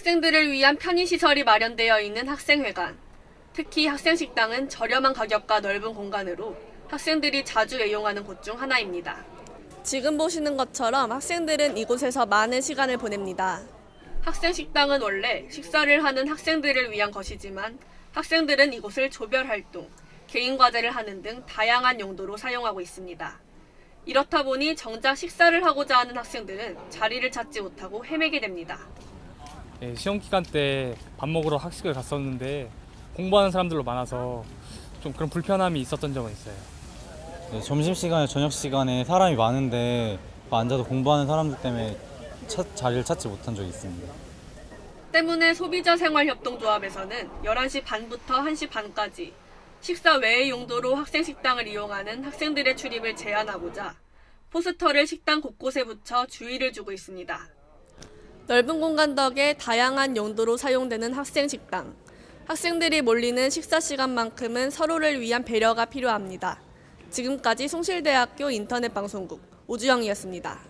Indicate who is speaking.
Speaker 1: 학생들을 위한 편의시설이 마련되어 있는 학생회관. 특히 학생식당은 저렴한 가격과 넓은 공간으로 학생들이 자주 애용하는 곳 중 하나입니다. 지금 보시는 것처럼 학생들은 이곳에서 많은 시간을 보냅니다. 학생식당은 원래 식사를 하는 학생들을 위한 것이지만 학생들은 이곳을 조별 활동, 개인 과제를 하는 등 다양한 용도로 사용하고 있습니다. 이렇다 보니 정작 식사를 하고자 하는 학생들은 자리를 찾지 못하고 헤매게 됩니다.
Speaker 2: 예, 시험 기간 때 밥 먹으러 학식을 갔었는데 공부하는 사람들로 많아서 좀 그런 불편함이 있었던 적은 있어요.
Speaker 3: 네, 점심시간에 저녁시간에 사람이 많은데 그 앉아서 공부하는 사람들 때문에 찾- 자리를 찾지 못한 적이 있습니다.
Speaker 1: 때문에 소비자 생활 협동조합에서는 11시 반부터 1시 반까지 식사 외의 용도로 학생 식당을 이용하는 학생들의 출입을 제한하고자 포스터를 식당 곳곳에 붙여 주의를 주고 있습니다. 넓은 공간 덕에 다양한 용도로 사용되는 학생 식당. 학생들이 몰리는 식사 시간만큼은 서로를 위한 배려가 필요합니다. 지금까지 송실대학교 인터넷 방송국 오주영이었습니다.